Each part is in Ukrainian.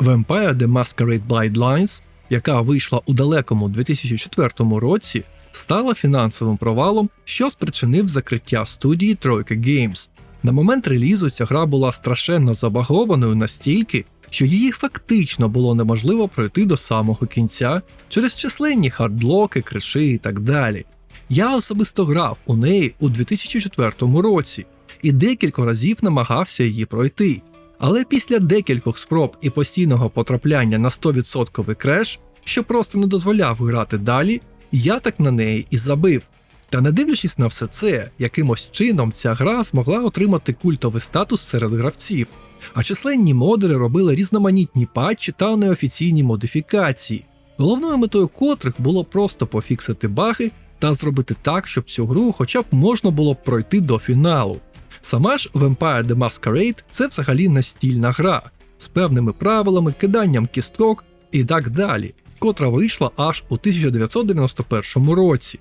Vampire The Masquerade Bloodlines, яка вийшла у далекому 2004 році, стала фінансовим провалом, що спричинив закриття студії Тройка Games. На момент релізу ця гра була страшенно забагованою настільки, що її фактично було неможливо пройти до самого кінця через численні хардлоки, криши і так далі. Я особисто грав у неї у 2004 році і декілька разів намагався її пройти. Але після декількох спроб і постійного потрапляння на 100% креш, що просто не дозволяв грати далі, я так на неї і забив. Та не дивлячись на все це, якимось чином ця гра змогла отримати культовий статус серед гравців, а численні модери робили різноманітні патчі та неофіційні модифікації, головною метою котрих було просто пофіксити баги та зробити так, щоб цю гру хоча б можна було пройти до фіналу. Сама ж Vampire The Masquerade – це взагалі настільна гра з певними правилами, киданням кісток і так далі, котра вийшла аж у 1991 році.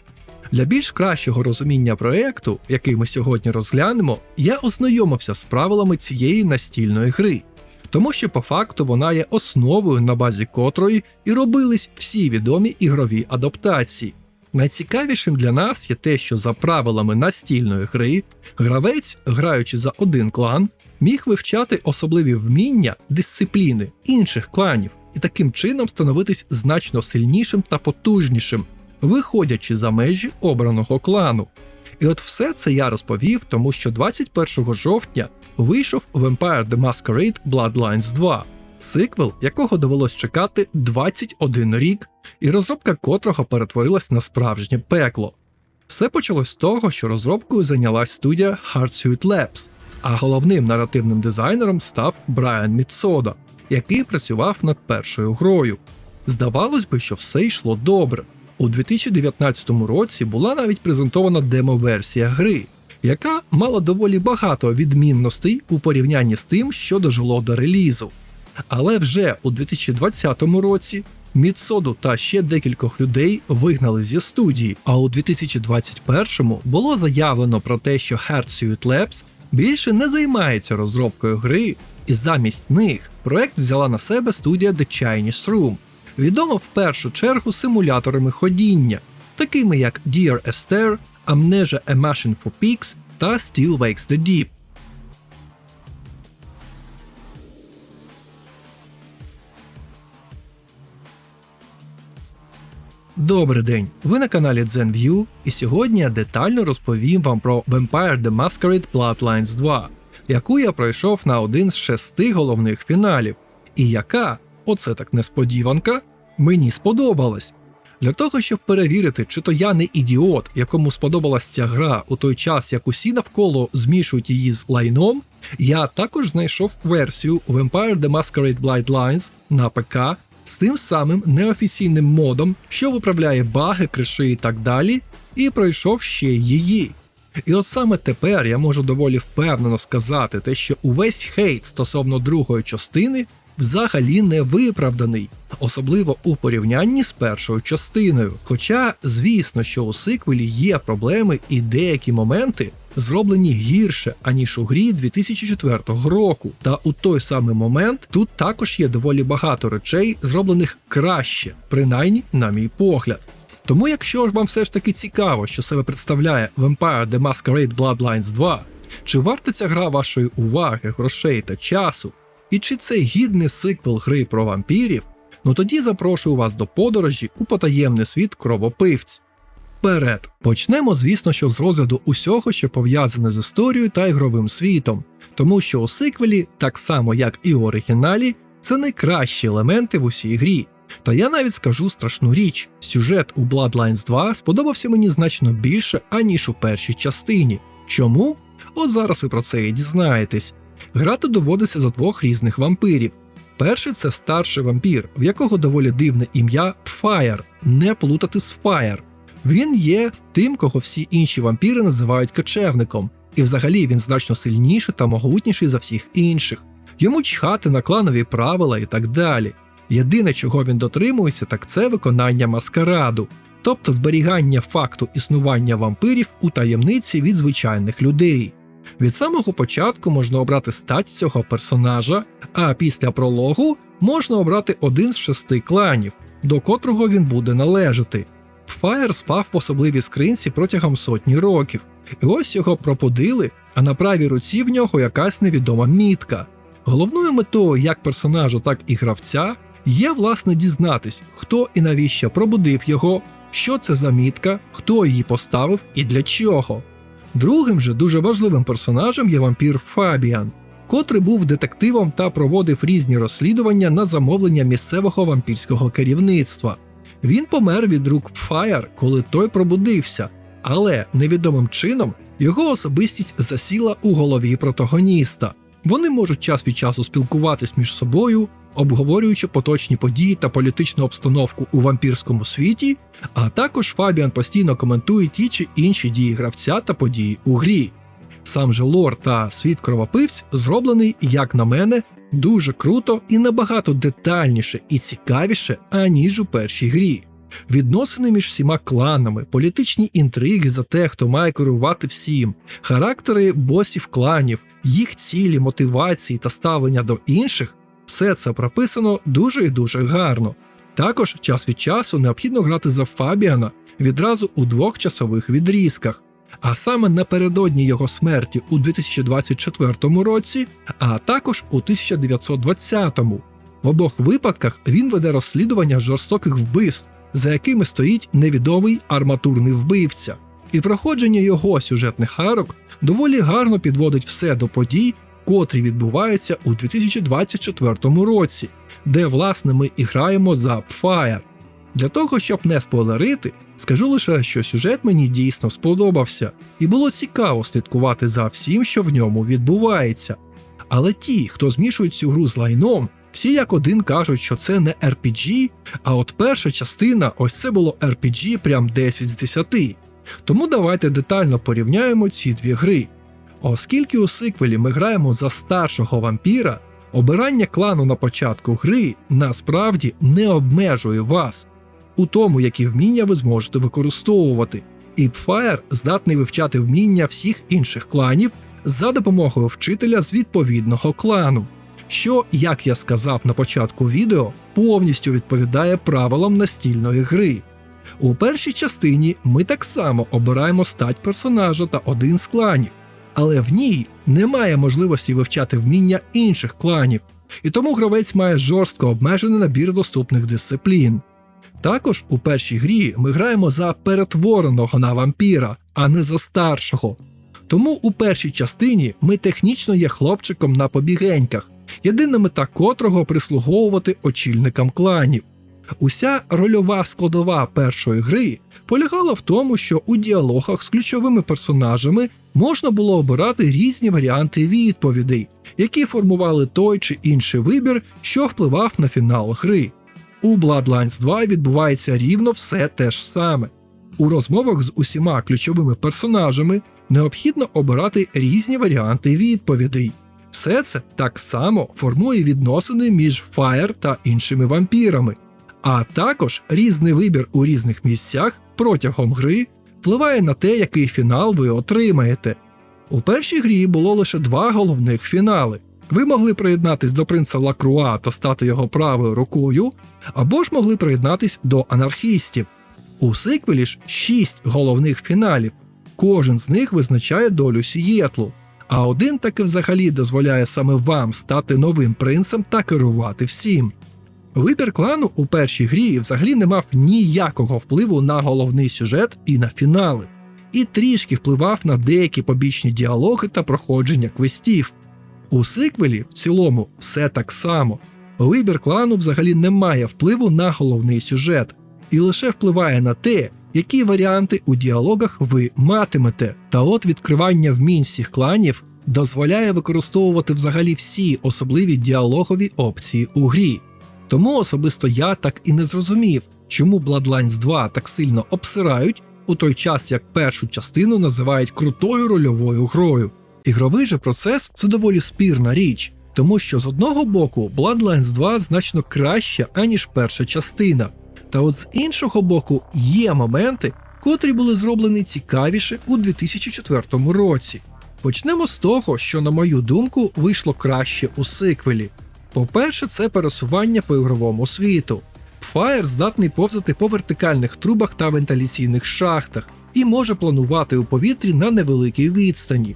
Для більш кращого розуміння проекту, який ми сьогодні розглянемо, я ознайомився з правилами цієї настільної гри, тому що по факту вона є основою, на базі котрої і робились всі відомі ігрові адаптації. Найцікавішим для нас є те, що за правилами настільної гри гравець, граючи за один клан, міг вивчати особливі вміння, дисципліни інших кланів і таким чином становитись значно сильнішим та потужнішим, виходячи за межі обраного клану. І от все це я розповів, тому що 21 жовтня вийшов Vampire The Masquerade Bloodlines 2, сиквел, якого довелось чекати 21 рік, і розробка котрого перетворилась на справжнє пекло. Все почалось з того, що розробкою зайнялась студія Hardsuit Labs, а головним наративним дизайнером став Брайан Міцода, який працював над першою грою. Здавалось би, що все йшло добре. У 2019 році була навіть презентована демо-версія гри, яка мала доволі багато відмінностей у порівнянні з тим, що дожило до релізу. Але вже у 2020 році Міцоду та ще декількох людей вигнали зі студії. А у 2021 було заявлено про те, що Hardsuit Labs більше не займається розробкою гри, і замість них проект взяла на себе студія The Chinese Room, відома в першу чергу симуляторами ходіння, такими як Dear Esther, Amnesia A Machine for Pigs та Still Wakes the Deep. Добрий день! Ви на каналі ZenView, і сьогодні я детально розповім вам про Vampire The Masquerade Bloodlines 2, яку я пройшов на один з шести головних фіналів, і яка, оце так несподіванка, мені сподобалась. Для того, щоб перевірити, чи то я не ідіот, якому сподобалась ця гра у той час, як усі навколо змішують її з лайном, я також знайшов версію Vampire The Masquerade Bloodlines на ПК з тим самим неофіційним модом, що виправляє баги, криши і так далі, і пройшов ще її. І от саме тепер я можу доволі впевнено сказати, те, що увесь хейт стосовно другої частини взагалі не виправданий, особливо у порівнянні з першою частиною. Хоча, звісно, що у сиквелі є проблеми і деякі моменти. Зроблені гірше, аніж у грі 2004 року. Та у той самий момент тут також є доволі багато речей, зроблених краще, принаймні, на мій погляд. Тому, якщо ж вам все ж таки цікаво, що себе представляє Vampire The Masquerade Bloodlines 2, чи варта ця гра вашої уваги, грошей та часу, і чи це гідний сиквел гри про вампірів, ну тоді запрошую вас до подорожі у потаємний світ кровопивць. Вперед, почнемо, звісно, що з розгляду усього, що пов'язане з історією та ігровим світом, тому що у сиквелі, так само як і у оригіналі, це найкращі елементи в усій грі. Та я навіть скажу страшну річ: сюжет у Bloodlines 2 сподобався мені значно більше, аніж у першій частині. Чому? От зараз ви про це і дізнаєтесь. Грати доводиться за двох різних вампирів. Перший це старший вампір, в якого доволі дивне ім'я Fire, не плутати з Fire. Він є тим, кого всі інші вампіри називають кочевником, і взагалі він значно сильніший та могутніший за всіх інших. Йому чхати на кланові правила і так далі. Єдине, чого він дотримується, так це виконання маскараду, тобто зберігання факту існування вампирів у таємниці від звичайних людей. Від самого початку можна обрати стать цього персонажа, а після прологу можна обрати один з шести кланів, до котрого він буде належати. Фаєр спав в особливій скринці протягом сотні років, і ось його пропудили, а на правій руці в нього якась невідома мітка. Головною метою як персонажа, так і гравця є власне дізнатись, хто і навіщо пробудив його, що це за мітка, хто її поставив і для чого. Другим же дуже важливим персонажем є вампір Фабіан, котрий був детективом та проводив різні розслідування на замовлення місцевого вампірського керівництва. Він помер від рук Пфаєр, коли той пробудився, але невідомим чином його особистість засіла у голові протагоніста. Вони можуть час від часу спілкуватись між собою, обговорюючи поточні події та політичну обстановку у вампірському світі, а також Фабіан постійно коментує ті чи інші дії гравця та події у грі. Сам же лор та світ кровопивць зроблений, як на мене, дуже круто і набагато детальніше і цікавіше, аніж у першій грі. Відносини між всіма кланами, політичні інтриги за те, хто має керувати всім, характери босів кланів, їх цілі, мотивації та ставлення до інших все це прописано дуже і дуже гарно. Також час від часу необхідно грати за Фабіана відразу у двох часових відрізках, а саме напередодні його смерті у 2024 році, а також у 1920. В обох випадках він веде розслідування жорстоких вбивств, за якими стоїть невідомий арматурний вбивця. І проходження його сюжетних арок доволі гарно підводить все до подій, котрі відбуваються у 2024 році, де власне ми і граємо за Pfire. Для того, щоб не спойлерити, скажу лише, що сюжет мені дійсно сподобався, і було цікаво слідкувати за всім, що в ньому відбувається. Але ті, хто змішують цю гру з лайном, всі як один кажуть, що це не RPG, а от перша частина ось це було RPG прям 10 з 10. Тому давайте детально порівняємо ці дві гри. Оскільки у сиквелі ми граємо за старшого вампіра, обирання клану на початку гри насправді не обмежує вас у тому, які вміння ви зможете використовувати. І Pfire здатний вивчати вміння всіх інших кланів за допомогою вчителя з відповідного клану, що, як я сказав на початку відео, повністю відповідає правилам настільної гри. У першій частині ми так само обираємо стать персонажа та один з кланів, але в ній немає можливості вивчати вміння інших кланів, і тому гравець має жорстко обмежений набір доступних дисциплін. Також у першій грі ми граємо за перетвореного на вампіра, а не за старшого. Тому у першій частині ми технічно є хлопчиком на побігеньках, єдина мета котрого прислуговувати очільникам кланів. Уся рольова складова першої гри полягала в тому, що у діалогах з ключовими персонажами можна було обирати різні варіанти відповідей, які формували той чи інший вибір, що впливав на фінал гри. У Bloodlines 2 відбувається рівно все те ж саме. У розмовах з усіма ключовими персонажами необхідно обирати різні варіанти відповідей. Все це так само формує відносини між Fire та іншими вампірами, а також різний вибір у різних місцях протягом гри впливає на те, який фінал ви отримаєте. У першій грі було лише два головних фінали. Ви могли приєднатись до принца Лакруа та стати його правою рукою, або ж могли приєднатись до анархістів. У сиквелі ж шість головних фіналів. Кожен з них визначає долю Сієтлу, а один таки взагалі дозволяє саме вам стати новим принцем та керувати всім. Вибір клану у першій грі взагалі не мав ніякого впливу на головний сюжет і на фінали, і трішки впливав на деякі побічні діалоги та проходження квестів. У сиквелі в цілому все так само. Вибір клану взагалі не має впливу на головний сюжет, і лише впливає на те, які варіанти у діалогах ви матимете. Та от відкривання вмінь всіх кланів дозволяє використовувати взагалі всі особливі діалогові опції у грі. Тому особисто я так і не зрозумів, чому Bloodlines 2 так сильно обсирають, у той час як першу частину називають крутою рольовою грою. Ігровий же процес це доволі спірна річ, тому що з одного боку Bloodlines 2 значно краще, аніж перша частина. Та от з іншого боку є моменти, котрі були зроблені цікавіше у 2004 році. Почнемо з того, що, на мою думку, вийшло краще у сиквелі. По-перше, це пересування по ігровому світу. Fire здатний повзати по вертикальних трубах та вентиляційних шахтах і може планувати у повітрі на невеликій відстані.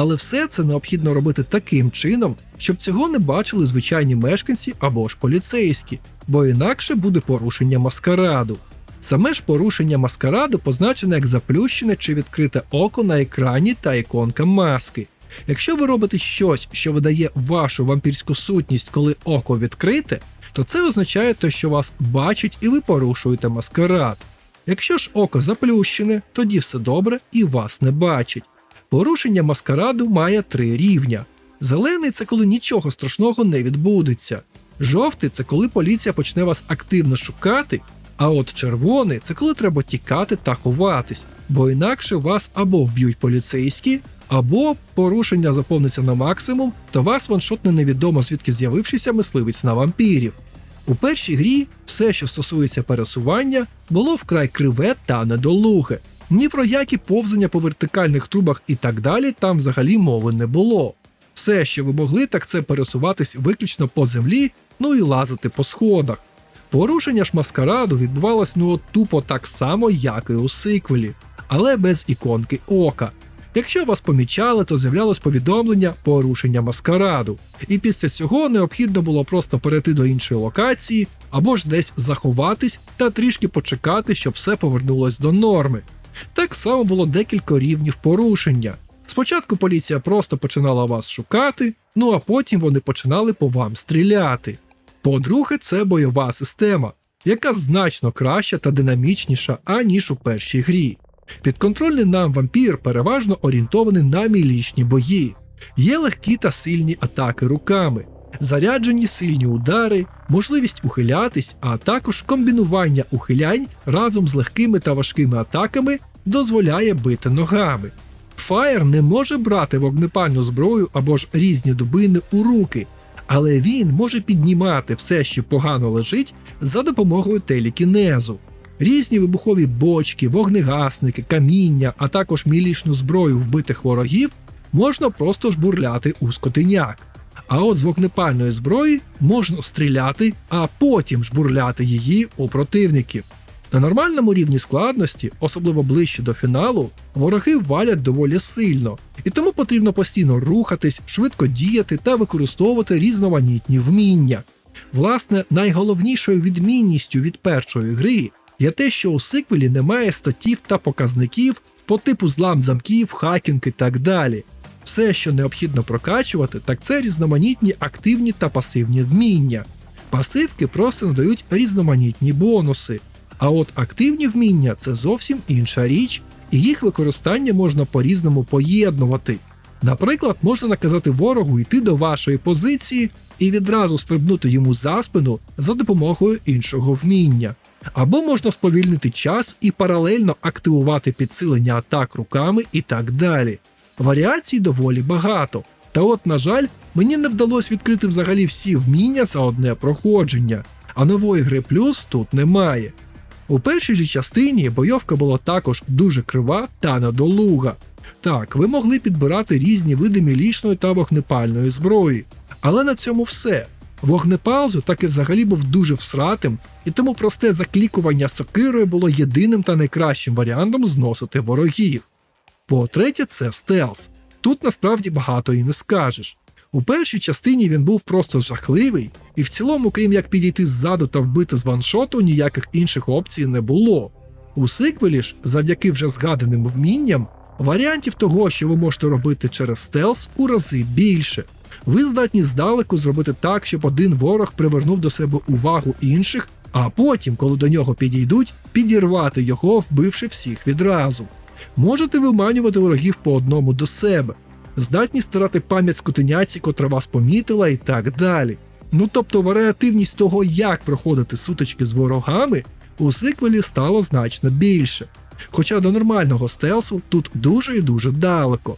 Але все це необхідно робити таким чином, щоб цього не бачили звичайні мешканці або ж поліцейські, бо інакше буде порушення маскараду. Саме ж порушення маскараду позначене як заплющене чи відкрите око на екрані та іконка маски. Якщо ви робите щось, що видає вашу вампірську сутність, коли око відкрите, то це означає те, що вас бачить і ви порушуєте маскарад. Якщо ж око заплющене, тоді все добре і вас не бачить. Порушення маскараду має три рівня. Зелений це коли нічого страшного не відбудеться. Жовтий це коли поліція почне вас активно шукати. А от червоний це коли треба тікати та ховатись, бо інакше вас або вб'ють поліцейські, або порушення заповниться на максимум, то вас ваншотне невідомо звідки з'явившися мисливець на вампірів. У першій грі все, що стосується пересування, було вкрай криве та недолуге. Ні про які повзання по вертикальних трубах і так далі там взагалі мови не було. Все, що ви могли, так це пересуватись виключно по землі, ну і лазити по сходах. Порушення ж маскараду відбувалось ну от тупо так само, як і у сиквелі, але без іконки ока. Якщо вас помічали, то з'являлось повідомлення порушення маскараду, і після цього необхідно було просто перейти до іншої локації або ж десь заховатись та трішки почекати, щоб все повернулось до норми. Так само було декілька рівнів порушення. Спочатку поліція просто починала вас шукати, ну а потім вони починали по вам стріляти. По-друге, це бойова система, яка значно краща та динамічніша, аніж у першій грі. Підконтрольний нам вампір переважно орієнтований на мілічні бої. Є легкі та сильні атаки руками, заряджені сильні удари, можливість ухилятись, а також комбінування ухилянь разом з легкими та важкими атаками дозволяє бити ногами. Фаєр не може брати вогнепальну зброю або ж різні дубини у руки, але він може піднімати все, що погано лежить, за допомогою телекінезу. Різні вибухові бочки, вогнегасники, каміння, а також мілічну зброю вбитих ворогів можна просто жбурляти у скотиняк. А от з вогнепальної зброї можна стріляти, а потім жбурляти її у противників. На нормальному рівні складності, особливо ближче до фіналу, вороги валять доволі сильно, і тому потрібно постійно рухатись, швидко діяти та використовувати різноманітні вміння. Власне, найголовнішою відмінністю від першої гри є те, що у сиквелі немає статтів та показників по типу злам замків, хакінг і так далі. Все, що необхідно прокачувати, так це різноманітні активні та пасивні вміння. Пасивки просто надають різноманітні бонуси. А от активні вміння це зовсім інша річ, і їх використання можна по-різному поєднувати. Наприклад, можна наказати ворогу йти до вашої позиції і відразу стрибнути йому за спину за допомогою іншого вміння. Або можна сповільнити час і паралельно активувати підсилення атак руками і так далі. Варіацій доволі багато. Та от, на жаль, мені не вдалося відкрити взагалі всі вміння за одне проходження, а нової гри плюс тут немає. У першій же частині бойовка була також дуже крива та недолуга. Так, ви могли підбирати різні види мілічної та вогнепальної зброї, але на цьому все. Вогнепал так і взагалі був дуже всратим, і тому просте заклікування сокирою було єдиним та найкращим варіантом зносити ворогів. По-третє, це стелс. Тут насправді багато і не скажеш. У першій частині він був просто жахливий, і в цілому, крім як підійти ззаду та вбити з ваншоту, ніяких інших опцій не було. У сиквелі ж, завдяки вже згаданим вмінням, варіантів того, що ви можете робити через стелс, у рази більше. Ви здатні здалеку зробити так, щоб один ворог привернув до себе увагу інших, а потім, коли до нього підійдуть, підірвати його, вбивши всіх відразу. Можете виманювати ворогів по одному до себе, здатні стирати пам'ять скотиняці, котра вас помітила, і так далі. Ну тобто варіативність того, як проходити сутички з ворогами, у сиквелі стало значно більше. Хоча до нормального стелсу тут дуже і дуже далеко.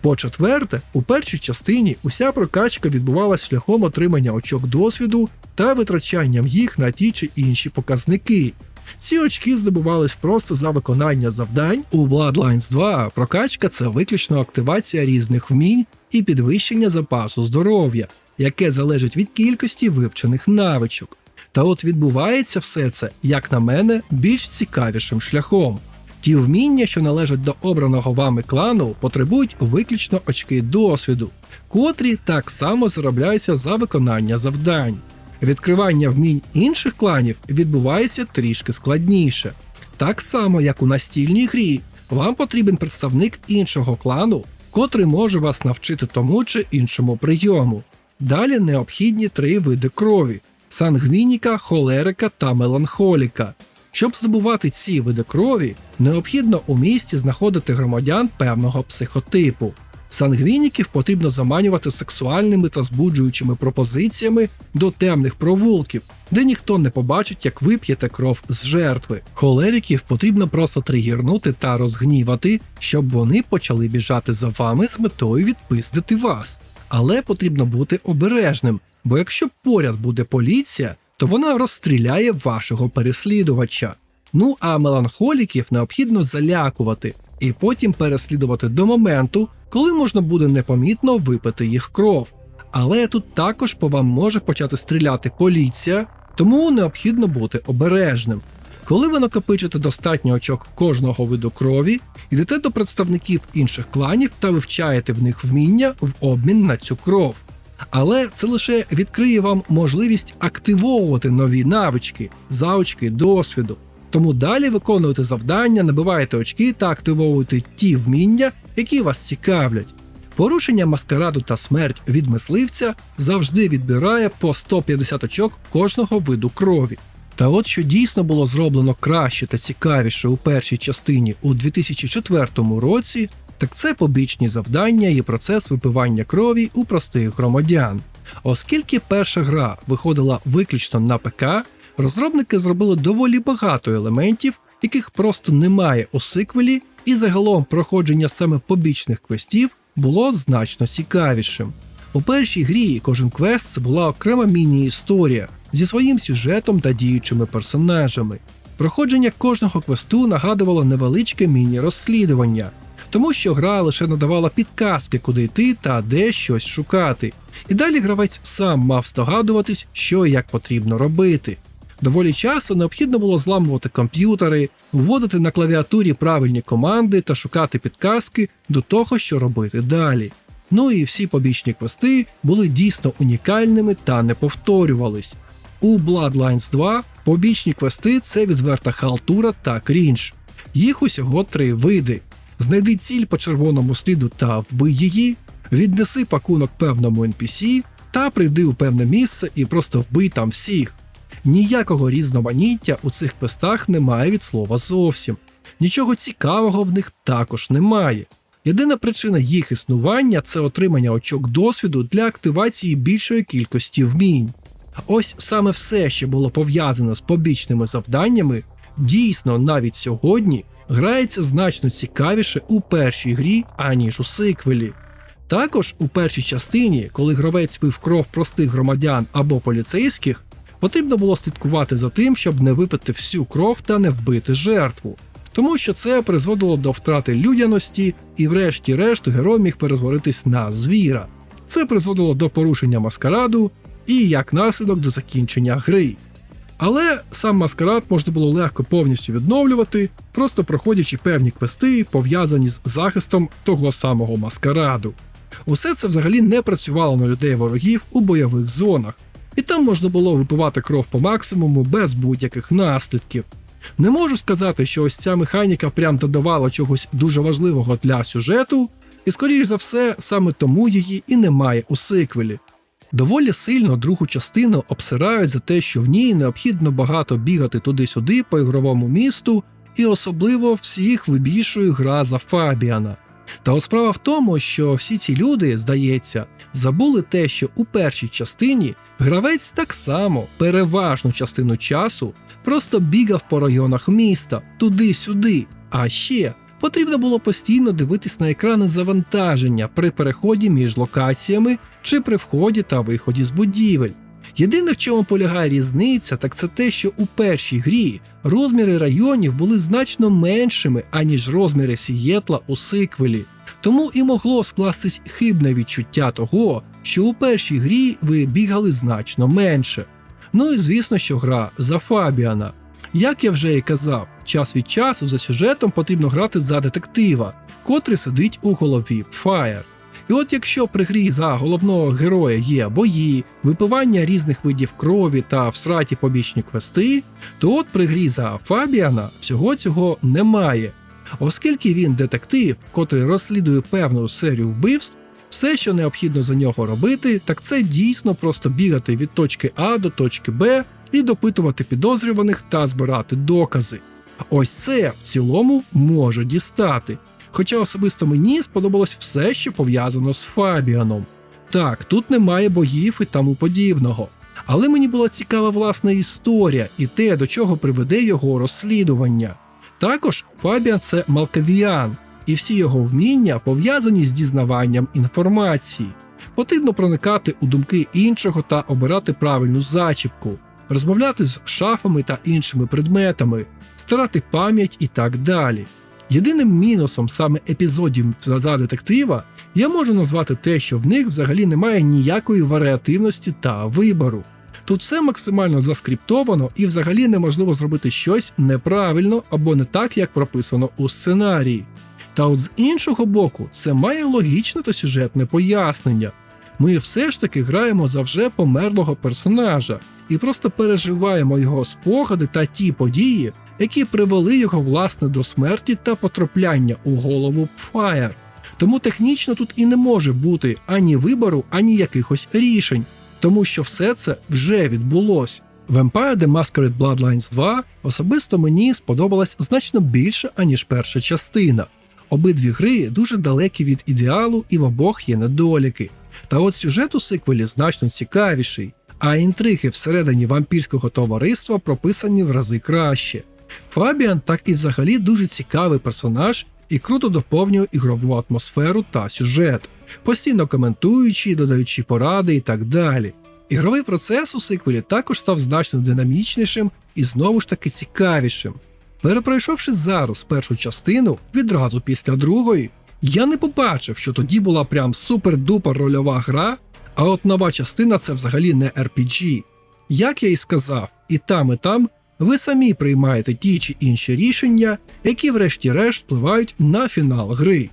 По четверте, у першій частині уся прокачка відбувалась шляхом отримання очок досвіду та витрачанням їх на ті чи інші показники. Ці очки здобувались просто за виконання завдань. У Bloodlines 2 прокачка це виключно активація різних вмінь і підвищення запасу здоров'я, яке залежить від кількості вивчених навичок. Та от відбувається все це, як на мене, більш цікавішим шляхом. Ті вміння, що належать до обраного вами клану, потребують виключно очки досвіду, котрі так само заробляються за виконання завдань. Відкривання вмінь інших кланів відбувається трішки складніше. Так само, як у настільній грі, вам потрібен представник іншого клану, котрий може вас навчити тому чи іншому прийому. Далі необхідні три види крові: сангвініка, холерика та меланхоліка. Щоб здобувати ці види крові, необхідно у місті знаходити громадян певного психотипу. Сангвініків потрібно заманювати сексуальними та збуджуючими пропозиціями до темних провулків, де ніхто не побачить, як ви п'єте кров з жертви. Холериків потрібно просто тригірнути та розгнівати, щоб вони почали біжати за вами з метою відпиздити вас. Але потрібно бути обережним, бо якщо поряд буде поліція, то вона розстріляє вашого переслідувача. Ну а меланхоліків необхідно залякувати і потім переслідувати до моменту, коли можна буде непомітно випити їх кров. Але тут також по вам може почати стріляти поліція, тому необхідно бути обережним. Коли ви накопичите достатньо очок кожного виду крові, йдете до представників інших кланів та вивчаєте в них вміння в обмін на цю кров. Але це лише відкриє вам можливість активовувати нові навички, заочки досвіду. Тому далі виконуйте завдання, набивайте очки та активовуйте ті вміння, які вас цікавлять. Порушення маскараду та смерть від мисливця завжди відбирає по 150 очок кожного виду крові. Та от що дійсно було зроблено краще та цікавіше у першій частині у 2004 році, так це побічні завдання і процес випивання крові у простих громадян. Оскільки перша гра виходила виключно на ПК, розробники зробили доволі багато елементів, яких просто немає у сиквелі, і загалом проходження саме побічних квестів було значно цікавішим. У першій грі кожен квест була окрема міні-історія зі своїм сюжетом та діючими персонажами. Проходження кожного квесту нагадувало невеличке міні-розслідування, тому що гра лише надавала підказки, куди йти та де щось шукати. І далі гравець сам мав здогадуватись, що і як потрібно робити. Доволі часто необхідно було зламувати комп'ютери, вводити на клавіатурі правильні команди та шукати підказки до того, що робити далі. Ну і всі побічні квести були дійсно унікальними та не повторювались. У Bloodlines 2 побічні квести це відверта халтура та крінж. Їх усього три види: знайди ціль по червоному сліду та вбий її, віднеси пакунок певному NPC та прийди у певне місце і просто вбий там всіх. Ніякого різноманіття у цих квестах немає від слова зовсім. Нічого цікавого в них також немає. Єдина причина їх існування це отримання очок досвіду для активації більшої кількості вмінь. Ось саме все, що було пов'язано з побічними завданнями, дійсно навіть сьогодні грається значно цікавіше у першій грі, аніж у сиквелі. Також у першій частині, коли гравець пив кров простих громадян або поліцейських, потрібно було слідкувати за тим, щоб не випити всю кров та не вбити жертву. Тому що це призводило до втрати людяності, і, врешті-решт, герой міг перетворитись на звіра. Це призводило до порушення маскараду і як наслідок до закінчення гри. Але сам маскарад можна було легко повністю відновлювати, просто проходячи певні квести, пов'язані з захистом того самого маскараду. Усе це взагалі не працювало на людей ворогів у бойових зонах, і там можна було випивати кров по максимуму без будь-яких наслідків. Не можу сказати, що ось ця механіка прям додавала чогось дуже важливого для сюжету, і, скоріш за все, саме тому її і немає у сиквелі. Доволі сильно другу частину обсирають за те, що в ній необхідно багато бігати туди-сюди по ігровому місту, і особливо всіх вибішує гра за Фабіана. Та от справа в тому, що всі ці люди, здається, забули те, що у першій частині гравець так само переважну частину часу просто бігав по районах міста туди-сюди. А ще потрібно було постійно дивитись на екрани завантаження при переході між локаціями чи при вході та виході з будівель. Єдине, в чому полягає різниця, так це те, що у першій грі розміри районів були значно меншими, аніж розміри Сієтла у сиквелі. Тому і могло скластись хибне відчуття того, що у першій грі ви бігали значно менше. Ну і звісно, що гра за Фабіана. Як я вже і казав, час від часу за сюжетом потрібно грати за детектива, котрий сидить у голові Фаєр. І от якщо при грі за головного героя є бої, випивання різних видів крові та всраті побічні квести, то от при грі за Фабіана всього цього немає. Оскільки він детектив, котрий розслідує певну серію вбивств, все, що необхідно за нього робити, так це дійсно просто бігати від точки А до точки Б і допитувати підозрюваних та збирати докази. Ось це в цілому може дістати. Хоча особисто мені сподобалось все, що пов'язано з Фабіаном. Так, тут немає боїв і тому подібного. Але мені була цікава власна історія і те, до чого приведе його розслідування. Також Фабіан це Малкавіан, і всі його вміння пов'язані з дізнаванням інформації. Потрібно проникати у думки іншого та обирати правильну зачіпку, розмовляти з шафами та іншими предметами, старати пам'ять і так далі. Єдиним мінусом саме епізодів за детектива я можу назвати те, що в них взагалі немає ніякої варіативності та вибору. Тут все максимально заскриптовано і взагалі неможливо зробити щось неправильно або не так, як прописано у сценарії. Та от з іншого боку, це має логічне та сюжетне пояснення. Ми все ж таки граємо за вже померлого персонажа і просто переживаємо його спогади та ті події, які привели його власне до смерті та потрапляння у голову Фаєр. Тому технічно тут і не може бути ані вибору, ані якихось рішень, тому що все це вже відбулось. Vampire The Masquerade Bloodlines 2 особисто мені сподобалась значно більше, аніж перша частина. Обидві гри дуже далекі від ідеалу і в обох є недоліки. Та от сюжет у сиквелі значно цікавіший, а інтриги всередині вампірського товариства прописані в рази краще. Фабіан так і взагалі дуже цікавий персонаж і круто доповнює ігрову атмосферу та сюжет, постійно коментуючи, додаючи поради і так далі. Ігровий процес у сиквелі також став значно динамічнішим і знову ж таки цікавішим. Перепройшовши зараз першу частину відразу після другої, я не побачив, що тоді була прям супер-дупер рольова гра, а от нова частина це взагалі не RPG. Як я і сказав, і там, і там ви самі приймаєте ті чи інші рішення, які, врешті-решт, впливають на фінал гри.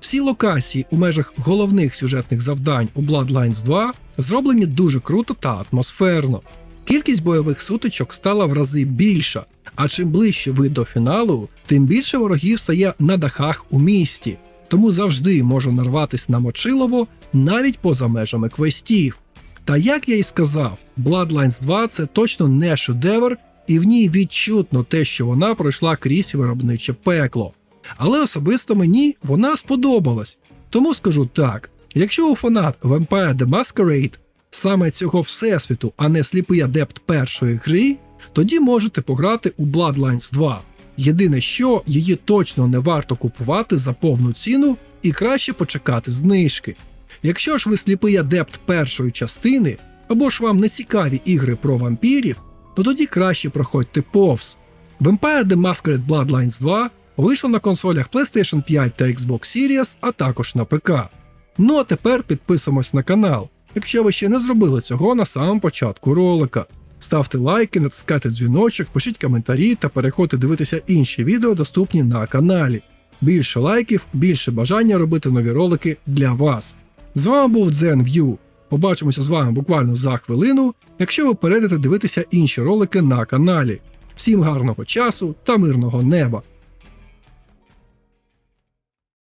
Всі локації у межах головних сюжетних завдань у Bloodlines 2 зроблені дуже круто та атмосферно. Кількість бойових сутичок стала в рази більша, а чим ближче ви до фіналу, тим більше ворогів стає на дахах у місті, тому завжди можу нарватися на мочилово навіть поза межами квестів. Та як я й сказав, Bloodlines 2 це точно не шедевр, і в ній відчутно те, що вона пройшла крізь виробниче пекло. Але особисто мені вона сподобалась. Тому скажу так: якщо у фанат Vampire The Masquerade саме цього всесвіту, а не сліпий адепт першої гри, тоді можете пограти у Bloodlines 2. Єдине, що її точно не варто купувати за повну ціну і краще почекати знижки. Якщо ж ви сліпий адепт першої частини, або ж вам не цікаві ігри про вампірів, то тоді краще проходьте повз. Vampire The Masquerade Bloodlines 2 вийшло на консолях PlayStation 5 та Xbox Series, а також на ПК. Ну а тепер підписуємось на канал, якщо ви ще не зробили цього на самому початку ролика. Ставте лайки, натискайте дзвіночок, пишіть коментарі та переходьте дивитися інші відео, доступні на каналі. Більше лайків, більше бажання робити нові ролики для вас. З вами був ZenView. Побачимося з вами буквально за хвилину, якщо ви перейдете дивитися інші ролики на каналі. Всім гарного часу та мирного неба!